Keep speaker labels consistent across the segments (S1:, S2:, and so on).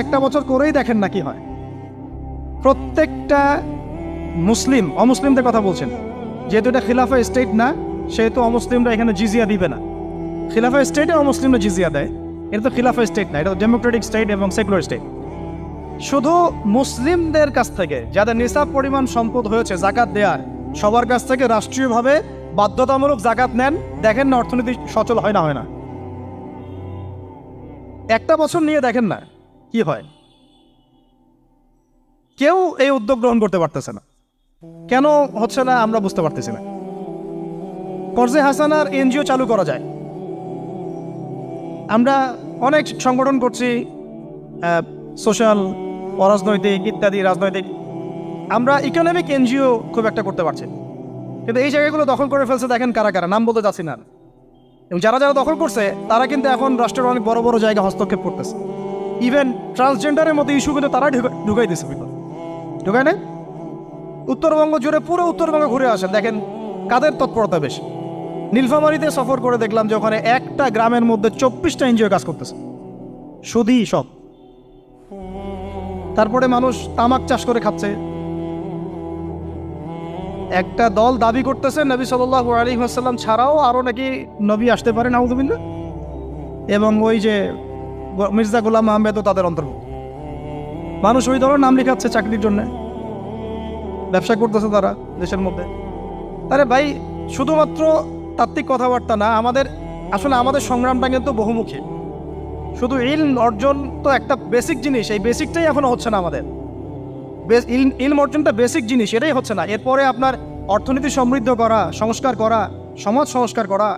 S1: একটা বছর করেই দেখেন না কি হয়। প্রত্যেকটা মুসলিম, অমুসলিমদের কথা বলছেন। যেহেতু এটা খিলাফা স্টেট না, সেহেতু অমুসলিমরা এখানে জিজিয়া দিবে না। খিলাফা স্টেটে অমুসলিমরা জিজিয়া দেয়, এটা তো খিলাফা স্টেট না, এটা ডেমোক্রেটিক স্টেট এবং সেকুলার স্টেট। শুধু মুসলিমদের কাছ থেকে, যাদের নিসাব পরিমাণ সম্পদ হয়েছে, জাকাত দেওয়ার সবার কাছ থেকে রাষ্ট্রীয়ভাবে বাধ্যতামূলক জাকাত নেন, দেখেন না অর্থনীতি সচল হয় না হয় না। একটা বছর নিয়ে দেখেন না। কি হয়? কেউ এই উদ্যোগ গ্রহণ করতে পারতেছে না। কেন হচ্ছে না আমরা বুঝতে পারতেছি না। কর্জে হাসানার এনজিও চালু করা যায়। আমরা অনেক সংগঠন করছি সোশ্যাল, অরাজনৈতিক ইত্যাদি, রাজনৈতিক। আমরা ইকোনমিক এনজিও খুব একটা করতে পারছি কিন্তু এই জায়গাগুলো দখল করে ফেলছে দেখেন কারা কারা, নাম বলতে যাচ্ছি না। এবং যারা যারা দখল করছে, তারা কিন্তু এখন রাষ্ট্রের অনেক বড় বড় জায়গা হস্তক্ষেপ করতেছে। ইভেন ট্রান্সজেন্ডারের মতো ইস্যু কিন্তু তারা ঢুকাই দিচ্ছে ভিতর ঢুকায় না উত্তরবঙ্গ জুড়ে পুরো উত্তরবঙ্গ ঘুরে আসেন। দেখেন কাদের তৎপরতা বেশি। নীলফামারিতে সফর করে দেখলাম যে ওখানে একটা গ্রামের মধ্যে চব্বিশটা এনজিও কাজ করতেছে। শুধুই সব। তারপরে মানুষ তামাক চাষ করে খাচ্ছে। একটা দল দাবি করতেছে, নবী সাল্লাহ আলী আসাল্লাম ছাড়াও আরও নাকি নবী আসতে পারে নাউদুবিল্লা এবং ওই যে মির্জা গোলাম আহমেদও তাদের অন্তর্ভুক্ত। মানুষ ওই ধরনের নাম লেখাচ্ছে চাকরির জন্য। ব্যবসা করতেছে তারা দেশের মধ্যে। আরে ভাই, শুধুমাত্র তাত্ত্বিক কথাবার্তা না, আমাদের আসলে আমাদের সংগ্রামটা কিন্তু বহুমুখী। শুধু ইল অর্জন তো একটা বেসিক জিনিস, এই বেসিকটাই এখনও হচ্ছে না আমাদের। ইলম অর্জনটা বেসিক জিনিস, এটাই হচ্ছে না। এরপরে আপনার অর্থনীতি সমৃদ্ধ করা, সংস্কার করা, সমাজ সংস্কার করা,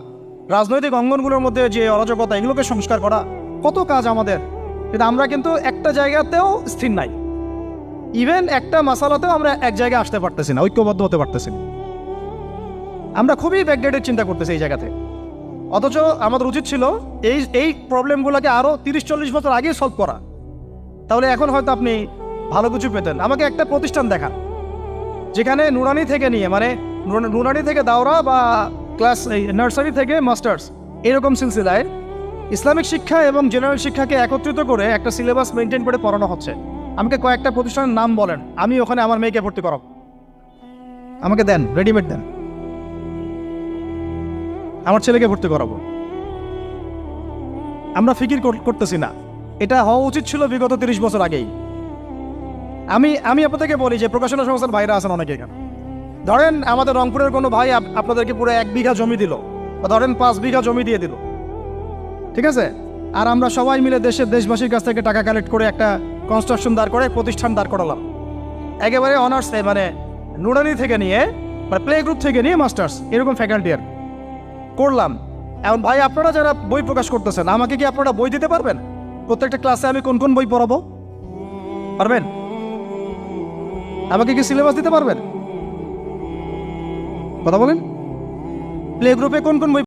S1: রাজনৈতিক অঙ্গনগুলোর মধ্যে যে অরাজকতা, এগুলোকে সংস্কার করা কত কাজ আমাদের। কিন্তু আমরা কিন্তু একটা জায়গাতেও স্থির নাই। ইভেন একটা মাসালাতেও আমরা এক জায়গায় আসতে পারতেছি না, ঐক্যবদ্ধ হতে পারতেছি না। আমরা খুবই ব্যাকডেটেড চিন্তা করতেছি এই জায়গাতে। অথচ আমাদের উচিত ছিল এই এই প্রবলেমগুলোকে আরও তিরিশ চল্লিশ বছর আগে সলভ করা। তাহলে এখন হয়তো আপনি ভালো কিছু পেতেন। আমাকে একটা প্রতিষ্ঠান দেখান, যেখানে নুরানি থেকে নিয়ে মানে নুরা- নুরানি থেকে দাওরা বা ক্লাস নার্সারি থেকে মাস্টার্স এরকম সিলসিলায় ইসলামিক শিক্ষা এবং জেনারেল শিক্ষাকে একত্রিত করে একটা সিলেবাস মেনটেন করে পড়ানো হচ্ছে। আমাকে কয়েকটা প্রতিষ্ঠানের নাম বলেন, আমি ওখানে আমার মেয়েকে ভর্তি করাব। আমাকে দেন রেডিমেড দেন। আমার ছেলেকে ভর্তি করাবো। আমরা ফিকির করতেছি না। এটা হওয়া উচিত ছিল বিগত তিরিশ বছর আগেই। আমি আমি আপনাদেরকে বলি যে প্রকাশনা সংস্থার ভাইরা আছেন অনেকে এখানে। ধরেন আমাদের রংপুরের কোনো ভাই আপনাদেরকে পুরো এক বিঘা জমি দিল, বা ধরেন পাঁচ বিঘা জমি দিয়ে দিল। ঠিক আছে? আর আমরা সবাই মিলে দেশের দেশবাসীর কাছ থেকে টাকা কালেক্ট করে একটা কনস্ট্রাকশন দাঁড় করে প্রতিষ্ঠান দাঁড় করালাম। একেবারে অনার্স মানে নুরানি থেকে নিয়ে মানে প্লে গ্রুপ থেকে নিয়ে মাস্টার্স এরকম ফ্যাকাল্টি আর। করলাম। এখন ভাই, আপনারা যারা বই প্রকাশ করতেছেন, আমাকে কি আপনারা বই দিতে পারবেন? প্রত্যেকটা ক্লাসে আমি কোন কোন বই পড়াবো? পারবেন? আমাকে কি সিলেবাস দিতে পারবেন? কথা বলেন? প্লে গ্রুপে কোন কোন বই